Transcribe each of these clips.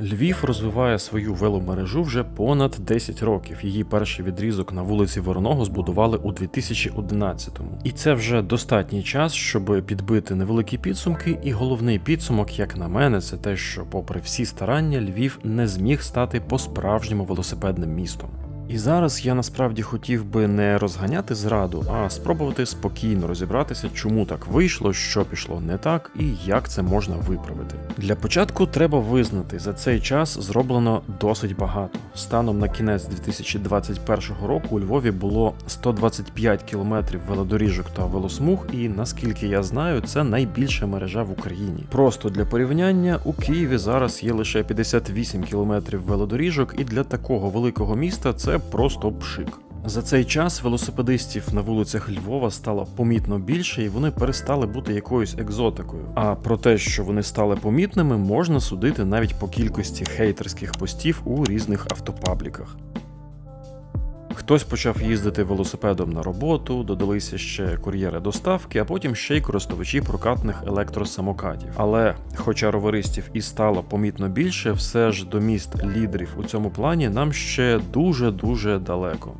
Львів розвиває свою веломережу вже понад 10 років. Її перший відрізок на вулиці Вороного збудували у 2011-му. І це вже достатній час, щоб підбити невеликі підсумки. І головний підсумок, як на мене, це те, що, попри всі старання, Львів не зміг стати по-справжньому велосипедним містом. І зараз я насправді хотів би не розганяти зраду, а спробувати спокійно розібратися, чому так вийшло, що пішло не так і як це можна виправити. Для початку треба визнати, за цей час зроблено досить багато. Станом на кінець 2021 року у Львові було 125 кілометрів велодоріжок та велосмуг, і наскільки я знаю, це найбільша мережа в Україні. Просто для порівняння у Києві зараз є лише 58 кілометрів велодоріжок, і для такого великого міста це просто пшик. За цей час велосипедистів на вулицях Львова стало помітно більше, і вони перестали бути якоюсь екзотикою. А про те, що вони стали помітними, можна судити навіть по кількості хейтерських постів у різних автопабліках. Хтось почав їздити велосипедом на роботу, додалися ще кур'єри доставки, а потім ще й користувачі прокатних електросамокатів. Але, хоча роверистів і стало помітно більше, все ж до міст лідерів у цьому плані нам ще дуже дуже далеко.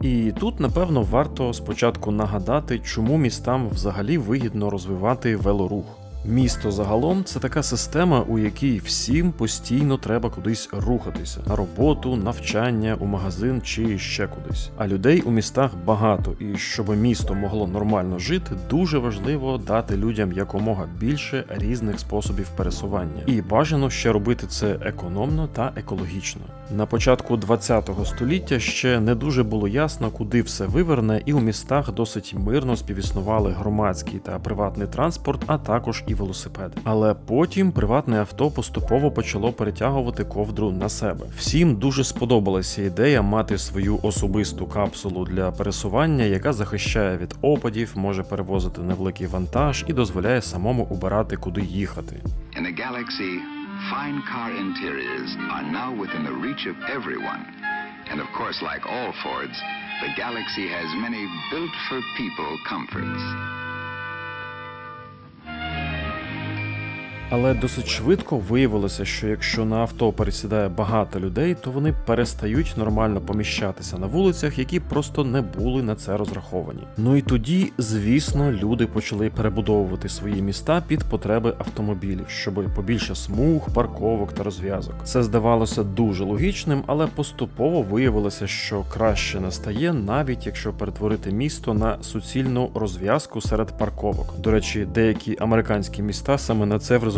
І тут, напевно, варто спочатку нагадати, чому містам взагалі вигідно розвивати велорух. Місто загалом це така система, у якій всім постійно треба кудись рухатися на роботу, навчання, у магазин чи ще кудись. А людей у містах багато, і щоб місто могло нормально жити, дуже важливо дати людям якомога більше різних способів пересування. І бажано ще робити це економно та екологічно. На початку 20 століття ще не дуже було ясно, куди все виверне, і у містах досить мирно співіснували громадський та приватний транспорт, а також і велосипеди. Але потім приватне авто поступово почало перетягувати ковдру на себе. Всім дуже сподобалася ідея мати свою особисту капсулу для пересування, яка захищає від опадів, може перевозити невеликий вантаж і дозволяє самому обирати, куди їхати. In a galaxy, fine car interiors are now within the reach of everyone. And of course, like all Fords, the Galaxy has many built for people comforts. Але досить швидко виявилося, що якщо на авто пересідає багато людей, то вони перестають нормально поміщатися на вулицях, які просто не були на це розраховані. Ну і тоді, звісно, люди почали перебудовувати свої міста під потреби автомобілів, щоб побільше смуг, парковок та розв'язок. Це здавалося дуже логічним, але поступово виявилося, що краще не стає, навіть якщо перетворити місто на суцільну розв'язку серед парковок. До речі, деякі американські міста саме на це в результаті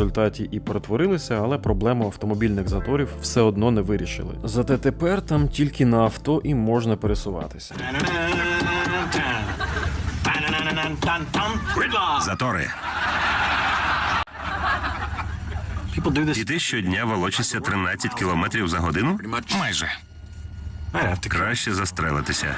і перетворилися, але проблему автомобільних заторів все одно не вирішили. Зате тепер там тільки на авто і можна пересуватися. Затори. People І ти щодня волочишся 13 кілометрів за годину? Майже. Краще застрелитися.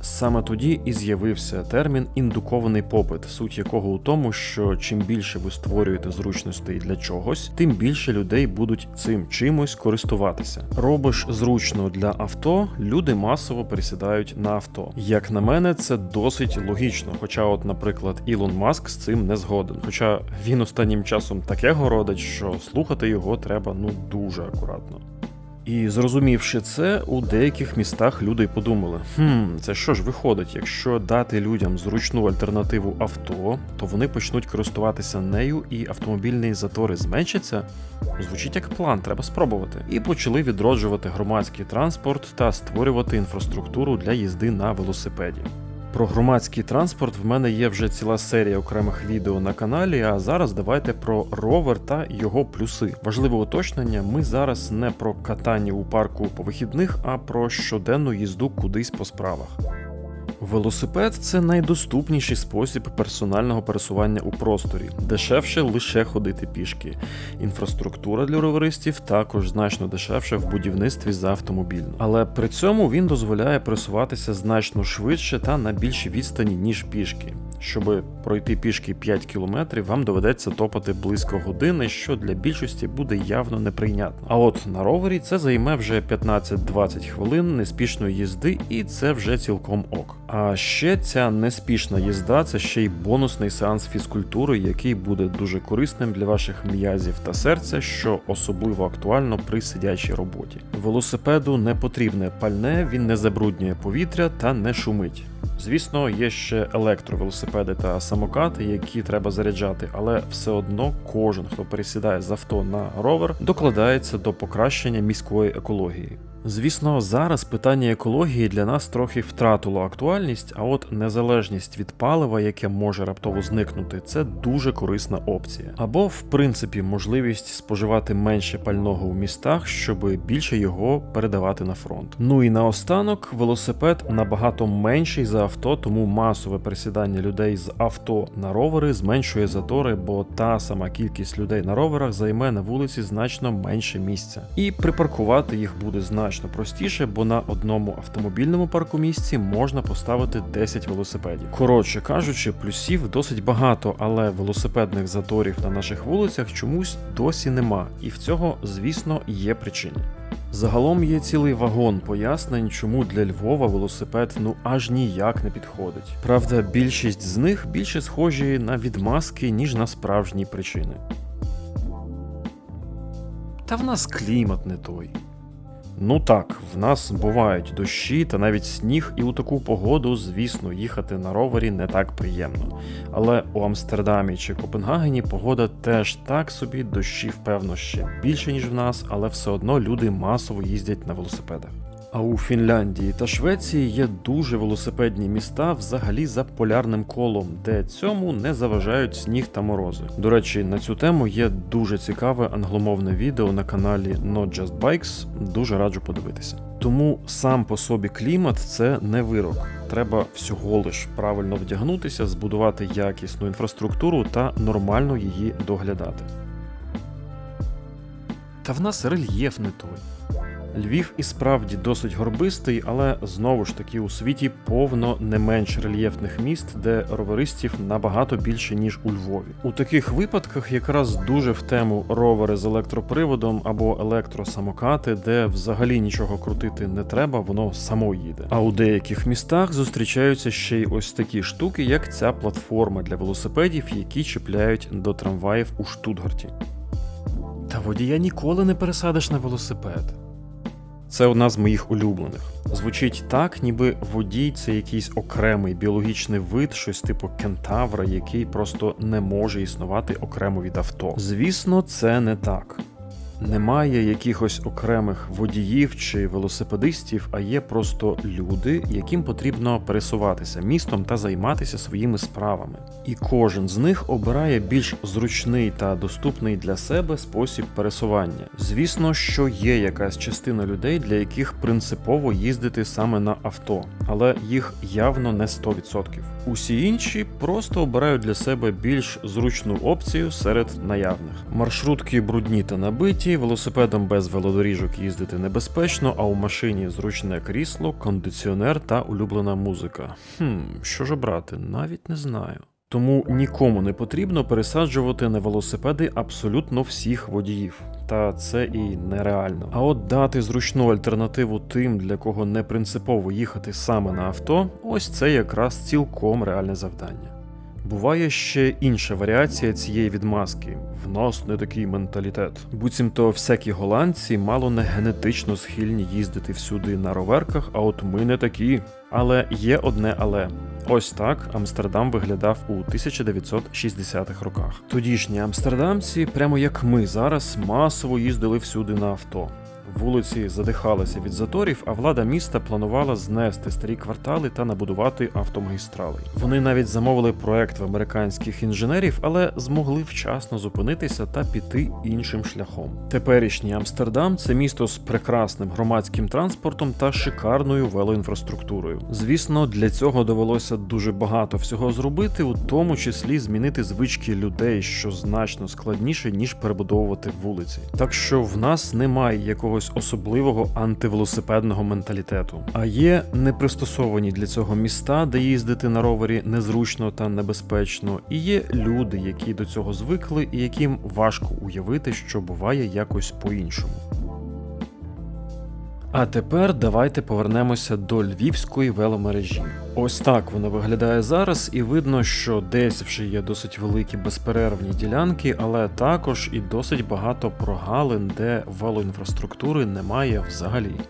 Саме тоді і з'явився термін індукований попит, суть якого у тому, що чим більше ви створюєте зручностей для чогось, тим більше людей будуть цим чимось користуватися. Робиш зручно для авто, люди масово пересідають на авто. Як на мене, це досить логічно. Хоча, от, наприклад, Ілон Маск з цим не згоден. Хоча він останнім часом таке городить, що слухати його треба ну дуже акуратно. І зрозумівши це, у деяких містах люди й подумали: хм, це що ж виходить, якщо дати людям зручну альтернативу авто, то вони почнуть користуватися нею і автомобільні затори зменшаться? Звучить як план, треба спробувати. І почали відроджувати громадський транспорт та створювати інфраструктуру для їзди на велосипеді. Про громадський транспорт в мене є вже ціла серія окремих відео на каналі. А зараз давайте про ровер та його плюси. Важливе уточнення: ми зараз не про катання у парку по вихідних, а про щоденну їзду кудись по справах. Велосипед це найдоступніший спосіб персонального пересування у просторі, дешевше лише ходити пішки. Інфраструктура для роверистів також значно дешевше в будівництві за автомобільну. Але при цьому він дозволяє пересуватися значно швидше та на більшій відстані, ніж пішки. Щоб пройти пішки 5 кілометрів, вам доведеться топати близько години, що для більшості буде явно неприйнятно. А от на ровері це займе вже 15-20 хвилин неспішної їзди, і це вже цілком ок. А ще ця неспішна їзда це ще й бонусний сеанс фізкультури, який буде дуже корисним для ваших м'язів та серця, що особливо актуально при сидячій роботі. Велосипеду не потрібне пальне, він не забруднює повітря та не шумить. Звісно, є ще електровелосипеди та самокати, які треба заряджати, але все одно кожен, хто пересідає з авто на ровер, докладається до покращення міської екології. Звісно, зараз питання екології для нас трохи втратило актуальність, а от незалежність від палива, яке може раптово зникнути, це дуже корисна опція. Або, в принципі, можливість споживати менше пального у містах, щоб більше його передавати на фронт. Ну і наостанок, велосипед набагато менший за авто, тому масове пересідання людей з авто на ровери зменшує затори, бо та сама кількість людей на роверах займе на вулиці значно менше місця. І припаркувати їх буде значно простіше, бо на одному автомобільному паркомісці можна поставити 10 велосипедів. Коротше кажучи, плюсів досить багато, але велосипедних заторів на наших вулицях чомусь досі нема, і в цього, звісно, є причини. Загалом є цілий вагон пояснень, чому для Львова велосипед ну аж ніяк не підходить. Правда, більшість з них більше схожі на відмазки, ніж на справжні причини. Та в нас клімат не той. Ну так, в нас бувають дощі та навіть сніг, і у таку погоду, звісно, їхати на ровері не так приємно. Але у Амстердамі чи Копенгагені погода теж так собі, дощів, певно, ще більше, ніж в нас, але все одно люди масово їздять на велосипедах. А у Фінляндії та Швеції є дуже велосипедні міста взагалі за полярним колом, де цьому не заважають сніг та морози. До речі, на цю тему є дуже цікаве англомовне відео на каналі Not Just Bikes, дуже раджу подивитися. Тому сам по собі клімат це не вирок. Треба всього лиш правильно вдягнутися, збудувати якісну інфраструктуру та нормально її доглядати. Та в нас рельєф не той. Львів і справді досить горбистий, але знову ж таки у світі повно не менш рельєфних міст, де роверистів набагато більше ніж у Львові. У таких випадках якраз дуже в тему ровери з електроприводом або електросамокати, де взагалі нічого крутити не треба, воно само їде. А у деяких містах зустрічаються ще й ось такі штуки, як ця платформа для велосипедів, які чіпляють до трамваїв у Штутгарті. Та водія ніколи не пересадиш на велосипед. Це одна з моїх улюблених. Звучить так, ніби водій це якийсь окремий біологічний вид, щось типу кентавра, який просто не може існувати окремо від авто. Звісно, це не так. Немає якихось окремих водіїв чи велосипедистів, а є просто люди, яким потрібно пересуватися містом та займатися своїми справами. І кожен з них обирає більш зручний та доступний для себе спосіб пересування. Звісно, що є якась частина людей, для яких принципово їздити саме на авто, але їх явно не 100%. Усі інші просто обирають для себе більш зручну опцію серед наявних. Маршрутки брудні та набиті, велосипедом без велодоріжок їздити небезпечно, а у машині зручне крісло, кондиціонер та улюблена музика. Хм, що ж обрати, навіть не знаю. Тому нікому не потрібно пересаджувати на велосипеди абсолютно всіх водіїв. Та це і нереально. А от дати зручну альтернативу тим, для кого не принципово їхати саме на авто, ось це якраз цілком реальне завдання. Буває ще інша варіація цієї відмазки. В нас не такий менталітет. Буцімто всякі голландці мало не генетично схильні їздити всюди на роверках, а от ми не такі. Але є одне але. Ось так Амстердам виглядав у 1960-х роках. Тодішні амстердамці, прямо як ми зараз, масово їздили всюди на авто. Вулиці задихалися від заторів, а влада міста планувала знести старі квартали та набудувати автомагістрали. Вони навіть замовили проект в американських інженерів, але змогли вчасно зупинитися та піти іншим шляхом. Теперішній Амстердам це місто з прекрасним громадським транспортом та шикарною велоінфраструктурою. Звісно, для цього довелося дуже багато всього зробити, у тому числі змінити звички людей, що значно складніше ніж перебудовувати вулиці. Так що в нас немає якогось якогось особливого антивелосипедного менталітету. А є непристосовані для цього міста, де їздити на ровері незручно та небезпечно, і є люди, які до цього звикли, і яким важко уявити, що буває якось по-іншому. А тепер давайте повернемося до львівської веломережі. Ось так воно виглядає зараз, і видно, що десь вже є досить великі безперервні ділянки, але також і досить багато прогалин, де велоінфраструктури немає взагалі.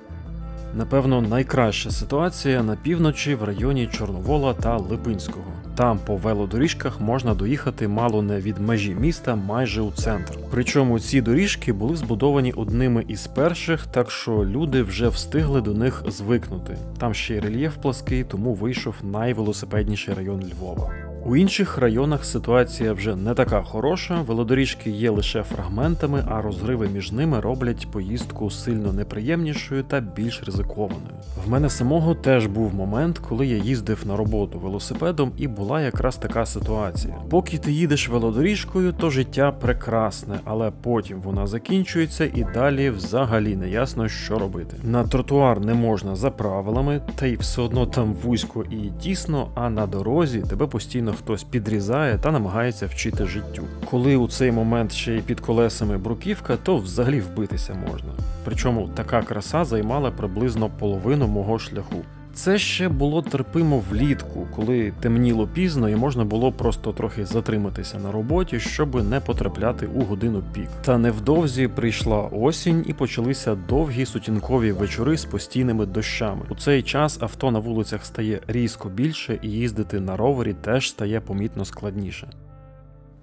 Напевно, найкраща ситуація на півночі в районі Чорновола та Липинського. Там по велодоріжках можна доїхати мало не від межі міста майже у центр. Причому ці доріжки були збудовані одними із перших, так що люди вже встигли до них звикнути. Там ще й рельєф плаский, тому вийшов найвелосипедніший район Львова. У інших районах ситуація вже не така хороша, велодоріжки є лише фрагментами, а розриви між ними роблять поїздку сильно неприємнішою та більш ризикованою. В мене самого теж був момент, коли я їздив на роботу велосипедом, і була якраз така ситуація. Поки ти їдеш велодоріжкою, то життя прекрасне, але потім вона закінчується і далі взагалі не ясно, що робити. На тротуар не можна за правилами, та й все одно там вузько і тісно, а на дорозі тебе постійно хтось підрізає та намагається вчити життю. Коли у цей момент ще й під колесами бруківка, то взагалі вбитися можна. Причому така краса займала приблизно половину мого шляху. Це ще було терпимо влітку, коли темніло пізно і можна було просто трохи затриматися на роботі, щоб не потрапляти у годину пік. Та невдовзі прийшла осінь і почалися довгі сутінкові вечори з постійними дощами. У цей час авто на вулицях стає різко більше, і їздити на ровері теж стає помітно складніше.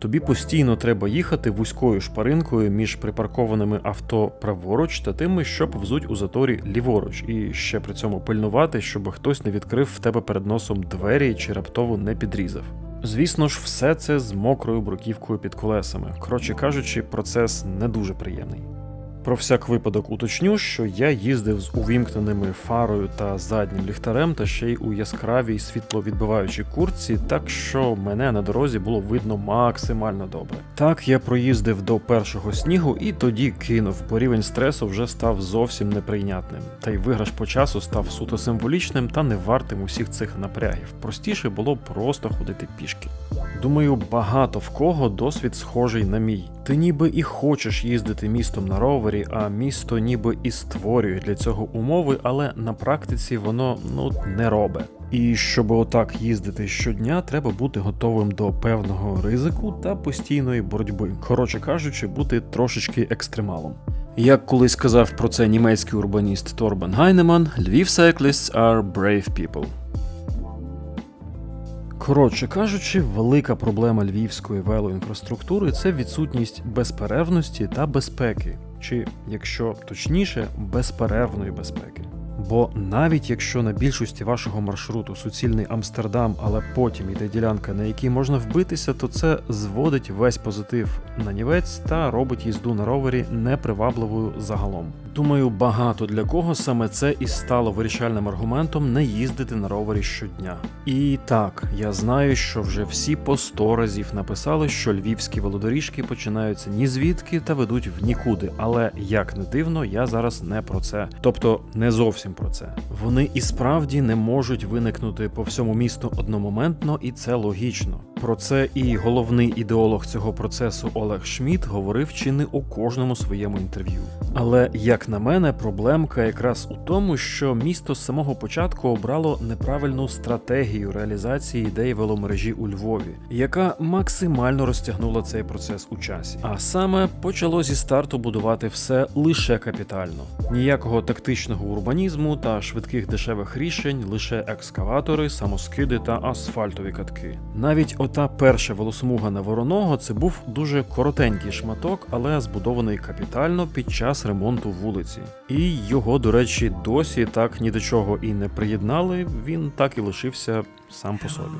Тобі постійно треба їхати вузькою шпаринкою між припаркованими авто праворуч та тими, що повзуть у заторі ліворуч, і ще при цьому пильнувати, щоб хтось не відкрив в тебе перед носом двері чи раптово не підрізав. Звісно ж, все це з мокрою бруківкою під колесами. Коротше кажучи, процес не дуже приємний. Про всяк випадок уточню, що я їздив з увімкненими фарою та заднім ліхтарем, та ще й у яскравій світловідбиваючій куртці, так що мене на дорозі було видно максимально добре. Так я проїздив до першого снігу і тоді кинув, бо рівень стресу вже став зовсім неприйнятним. Та й виграш по часу став суто символічним та не вартим усіх цих напрягів. Простіше було просто ходити пішки. Думаю, багато в кого досвід схожий на мій. Ти ніби і хочеш їздити містом на ровері, а місто ніби і створює для цього умови, але на практиці воно ну не робе. І щоб отак їздити щодня, треба бути готовим до певного ризику та постійної боротьби. Коротше кажучи, бути трошечки екстремалом. Як колись сказав про це німецький урбаніст Торбен Гайнеман, Львів cyclists are brave people. Коротше кажучи, велика проблема львівської велоінфраструктури це відсутність безперервності та безпеки, чи, якщо точніше, безперервної безпеки. Бо навіть якщо на більшості вашого маршруту суцільний Амстердам, але потім йде ділянка, на якій можна вбитися, то це зводить весь позитив на нівець та робить їзду на ровері непривабливою загалом. Думаю, багато для кого саме це і стало вирішальним аргументом не їздити на ровері щодня. І так, я знаю, що вже всі по сто разів написали, що львівські велодоріжки починаються ні звідки та ведуть в нікуди. Але як не дивно, я зараз не про це, тобто не зовсім про це. Вони і справді не можуть виникнути по всьому місту одномоментно, і це логічно. Про це і головний ідеолог цього процесу Олег Шмідт говорив чи не у кожному своєму інтерв'ю. Але як на мене, проблемка якраз у тому, що місто з самого початку обрало неправильну стратегію реалізації ідеї веломережі у Львові, яка максимально розтягнула цей процес у часі. А саме почало зі старту будувати все лише капітально, ніякого тактичного урбанізму та швидких дешевих рішень, лише екскаватори, самоскиди та асфальтові катки. Навіть ота перша велосмуга на вороного це був дуже коротенький шматок, але збудований капітально під час ремонту вулиці. І його, до речі, досі так ні до чого і не приєднали. Він так і лишився сам по собі.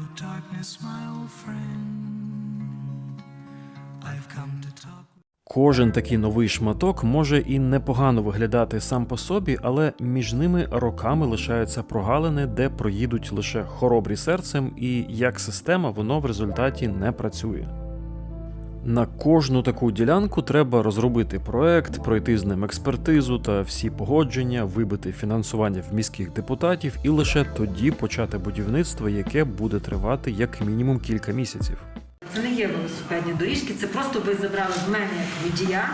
Кожен такий новий шматок може і непогано виглядати сам по собі, але між ними роками лишаються прогалини, де проїдуть лише хоробрі серцем, і як система воно в результаті не працює. На кожну таку ділянку треба розробити проект, пройти з ним експертизу та всі погодження, вибити фінансування в міських депутатів і лише тоді почати будівництво, яке буде тривати як мінімум кілька місяців. Це не є велосипедні доріжки, це просто ви забрали в мене як водія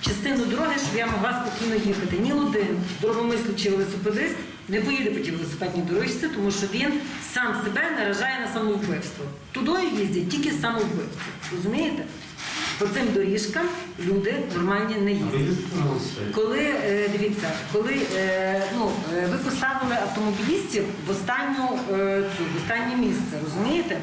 частину дороги, щоб я могла спокійно їхати. Ні один дорогомислючий велосипедист не поїде по тій велосипедній доріжці, тому що він сам себе наражає на самовбивство. Тудою їздять тільки самовбивці. Розумієте? По цим доріжкам люди нормальні не їздять. Коли е, дивіться, коли е, ну, е, ви поставили автомобілістів в останню в останнє місце, розумієте?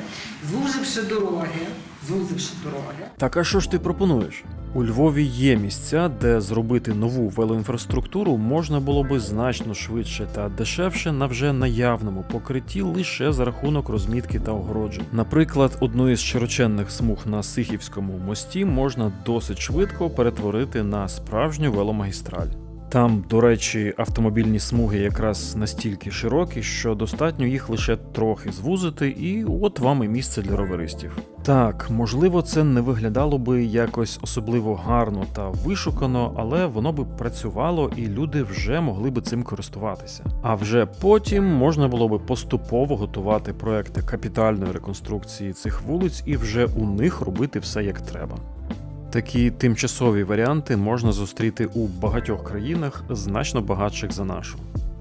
Звуживши дороги, звузивши дороги. Так а що ж ти пропонуєш? У Львові є місця, де зробити нову велоінфраструктуру можна було би значно швидше та дешевше на вже наявному покритті лише за рахунок розмітки та огороджень. Наприклад, одну із широченних смуг на Сихівському мості можна досить швидко перетворити на справжню веломагістраль. Там, до речі, автомобільні смуги якраз настільки широкі, що достатньо їх лише трохи звузити, і от вам і місце для роверистів. Так, можливо, це не виглядало би якось особливо гарно та вишукано, але воно би працювало і люди вже могли би цим користуватися. А вже потім можна було би поступово готувати проекти капітальної реконструкції цих вулиць і вже у них робити все як треба. Такі тимчасові варіанти можна зустріти у багатьох країнах, значно багатших за нашу.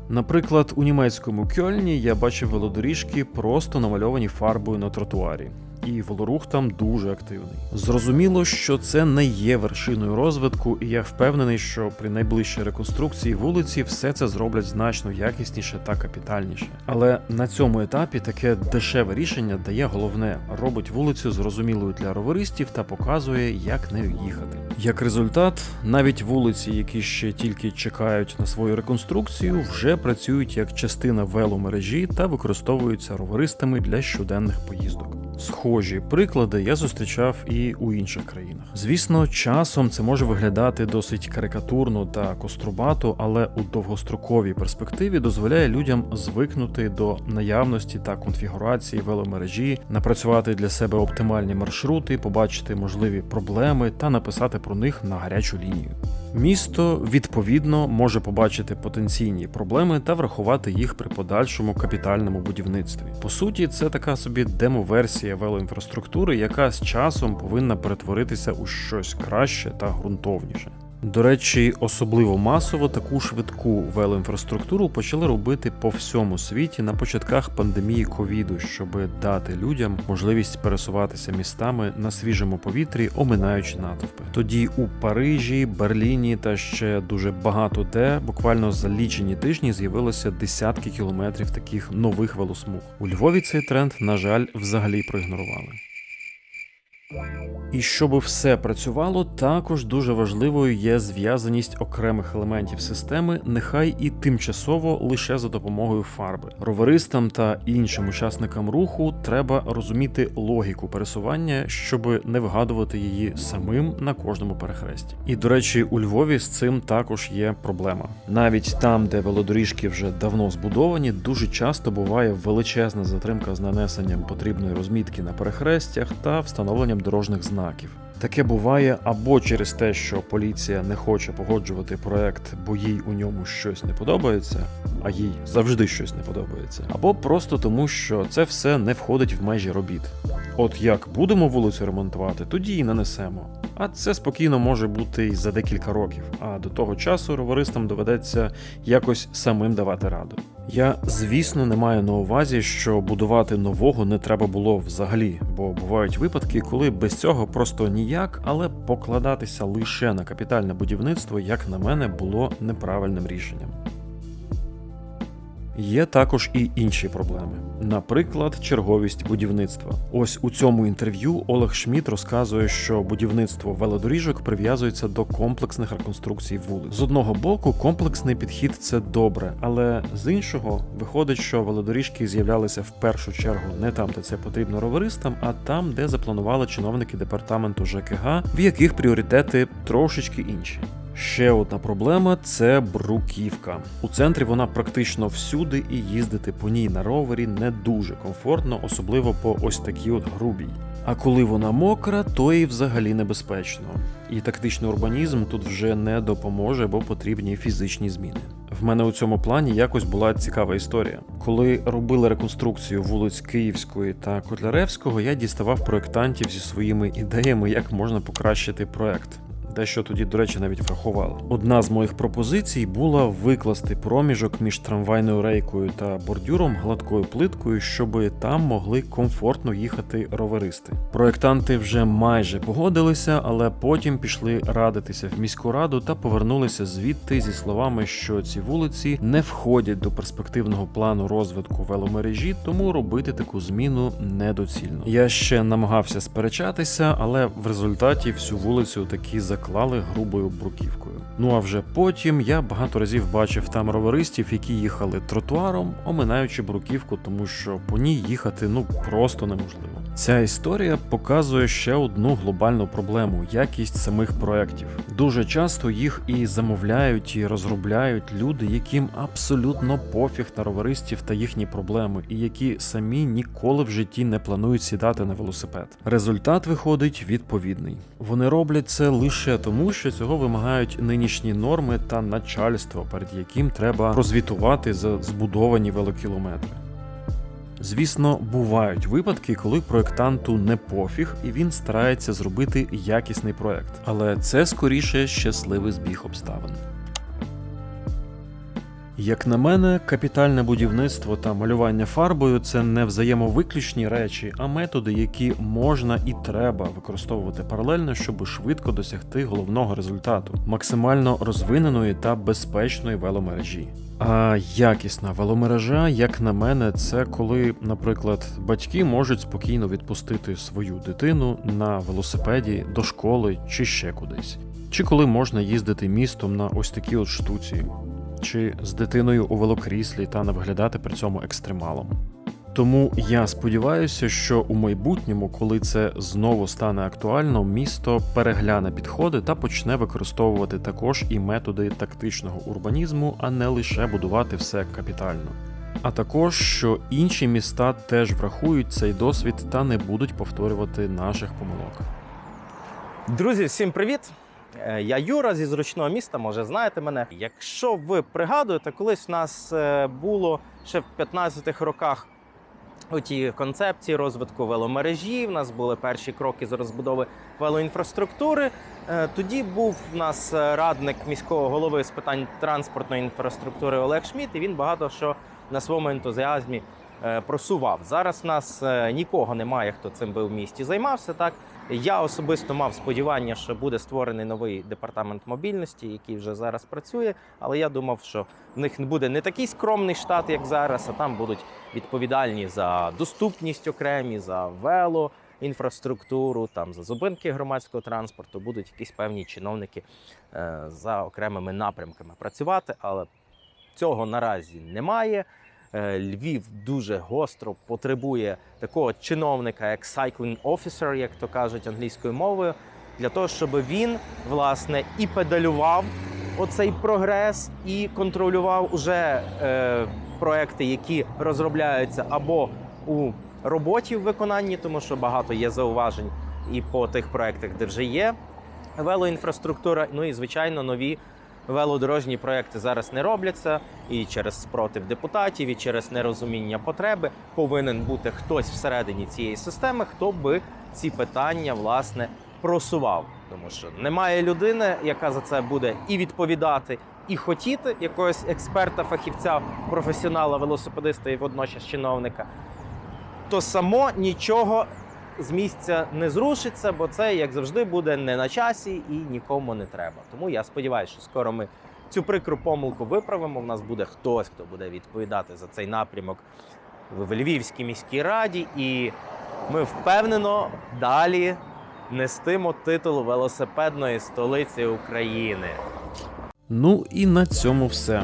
Наприклад, у німецькому Кьольні я бачив велодоріжки, просто намальовані фарбою на тротуарі. І велорух там дуже активний. Зрозуміло, що це не є вершиною розвитку, і я впевнений, що при найближчій реконструкції вулиці все це зроблять значно якісніше та капітальніше. Але на цьому етапі таке дешеве рішення дає головне робить вулицю зрозумілою для роверистів та показує, як нею їхати. Як результат, навіть вулиці, які ще тільки чекають на свою реконструкцію, вже працюють як частина веломережі та використовуються роверистами для щоденних поїздок. Схожі приклади я зустрічав і у інших країнах. Звісно, часом це може виглядати досить карикатурно та кострубато, але у довгостроковій перспективі дозволяє людям звикнути до наявності та конфігурації веломережі, напрацювати для себе оптимальні маршрути, побачити можливі проблеми та написати про них на гарячу лінію. Місто відповідно може побачити потенційні проблеми та врахувати їх при подальшому капітальному будівництві. По суті, це така собі демо-версія велоінфраструктури, яка з часом повинна перетворитися у щось краще та ґрунтовніше. До речі, особливо масово таку швидку велоінфраструктуру почали робити по всьому світі на початках пандемії ковіду, щоб дати людям можливість пересуватися містами на свіжому повітрі, оминаючи натовпи. Тоді у Парижі, Берліні та ще дуже багато де буквально за лічені тижні з'явилося десятки кілометрів таких нових велосмуг. У Львові цей тренд, на жаль, взагалі проігнорували. І щоб все працювало, також дуже важливою є зв'язаність окремих елементів системи, нехай і тимчасово лише за допомогою фарби. Роверистам та іншим учасникам руху треба розуміти логіку пересування, щоб не вигадувати її самим на кожному перехресті. І до речі, у Львові з цим також є проблема. Навіть там, де велодоріжки вже давно збудовані, дуже часто буває величезна затримка з нанесенням потрібної розмітки на перехрестях та встановленням дорожніх знаків. Таке буває або через те, що поліція не хоче погоджувати проект, бо їй у ньому щось не подобається, а їй завжди щось не подобається, або просто тому, що це все не входить в межі робіт. От як будемо вулицю ремонтувати, тоді і нанесемо. А це спокійно може бути і за декілька років. А до того часу роверистам доведеться якось самим давати раду. Я, звісно, не маю на увазі, що будувати нового не треба було взагалі, бо бувають випадки, коли без цього просто ніяк, але покладатися лише на капітальне будівництво, як на мене, було неправильним рішенням. Є також і інші проблеми, наприклад, черговість будівництва. Ось у цьому інтерв'ю Олег Шміт розказує, що будівництво велодоріжок прив'язується до комплексних реконструкцій вулиць. З одного боку, комплексний підхід це добре, але з іншого виходить, що велодоріжки з'являлися в першу чергу не там, де це потрібно роверистам, а там, де запланували чиновники департаменту ЖКГ, в яких пріоритети трошечки інші. Ще одна проблема це бруківка. У центрі вона практично всюди, і їздити по ній на ровері не дуже комфортно, особливо по ось такій от грубій. А коли вона мокра, то і взагалі небезпечно. І тактичний урбанізм тут вже не допоможе, бо потрібні фізичні зміни. В мене у цьому плані якось була цікава історія. Коли робили реконструкцію вулиць Київської та Котляревського, я діставав проєктантів зі своїми ідеями, як можна покращити проект. Дещо тоді, до речі, навіть врахували. Одна з моїх пропозицій була викласти проміжок між трамвайною рейкою та бордюром гладкою плиткою, щоб там могли комфортно їхати роверисти. Проєктанти вже майже погодилися, але потім пішли радитися в міську раду та повернулися звідти зі словами, що ці вулиці не входять до перспективного плану розвитку веломережі, тому робити таку зміну недоцільно. Я ще намагався сперечатися, але в результаті всю вулицю таки заклали грубою бруківкою. Ну а вже потім я багато разів бачив там роверистів, які їхали тротуаром, оминаючи бруківку, тому що по ній їхати ну просто неможливо. Ця історія показує ще одну глобальну проблему якість самих проєктів. Дуже часто їх і замовляють, і розробляють люди, яким абсолютно пофіг на роверистів та їхні проблеми, і які самі ніколи в житті не планують сідати на велосипед. Результат виходить відповідний. Вони роблять це лише тому, що цього вимагають нинішні норми та начальство, перед яким треба розвітувати за збудовані велокілометри. Звісно, бувають випадки, коли проектанту не пофіг, і він старається зробити якісний проект, але це скоріше щасливий збіг обставин. Як на мене, капітальне будівництво та малювання фарбою це не взаємовиключні речі, а методи, які можна і треба використовувати паралельно, щоб швидко досягти головного результату максимально розвиненої та безпечної веломережі. А якісна веломережа, як на мене, це коли, наприклад, батьки можуть спокійно відпустити свою дитину на велосипеді до школи чи ще кудись. Чи коли можна їздити містом на ось такі от штуці, чи з дитиною у велокріслі та не виглядати при цьому екстремалом. Тому я сподіваюся, що у майбутньому, коли це знову стане актуально, місто перегляне підходи та почне використовувати також і методи тактичного урбанізму, а не лише будувати все капітально. А також що інші міста теж врахують цей досвід та не будуть повторювати наших помилок. Друзі, всім привіт! Е, Я Юра зі зручного міста, може знаєте мене. Якщо ви пригадуєте, колись у нас е, було ще в 15-х роках оті концепції розвитку веломережі. В нас були перші кроки з розбудови велоінфраструктури. Е, Тоді був в нас радник міського голови з питань транспортної інфраструктури Олег Шміт, і він багато що на своєму ентузіазмі просував. Зараз в нас нікого немає, хто цим би в місті займався. Так я особисто мав сподівання, що буде створений новий департамент мобільності, який вже зараз працює. Але я думав, що в них буде не такий скромний штат, як зараз, а там будуть відповідальні за доступність окремі, за вело. Інфраструктуру, там за зупинки громадського транспорту будуть якісь певні чиновники е, за окремими напрямками працювати, але цього наразі немає. Е, Львів дуже гостро потребує такого чиновника, як cycling officer, як то кажуть англійською мовою, для того, щоб він власне і педалював оцей прогрес, і контролював уже е, проекти, які розробляються або у роботі в виконанні, тому що багато є зауважень і по тих проектах, де вже є велоінфраструктура. Ну і звичайно, нові велодорожні проекти зараз не робляться, і через спротив депутатів, і через нерозуміння потреби повинен бути хтось всередині цієї системи, хто би ці питання власне просував. Тому що немає людини, яка за це буде і відповідати, і хотіти якогось експерта, фахівця, професіонала, велосипедиста і водночас чиновника. То само нічого з місця не зрушиться, бо це, як завжди, буде не на часі і нікому не треба. Тому я сподіваюся, що скоро ми цю прикру помилку виправимо. У нас буде хтось, хто буде відповідати за цей напрямок в Львівській міській раді, і ми впевнено далі нестимо титул велосипедної столиці України. Ну і на цьому все.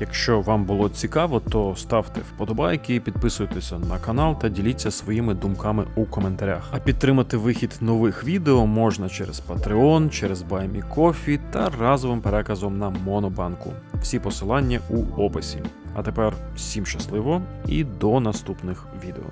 Якщо вам було цікаво, то ставте вподобайки, підписуйтеся на канал та діліться своїми думками у коментарях. А підтримати вихід нових відео можна через Patreon, через BuyMeCoffee та разовим переказом на Монобанку. Всі посилання у описі. А тепер всім щасливо і до наступних відео.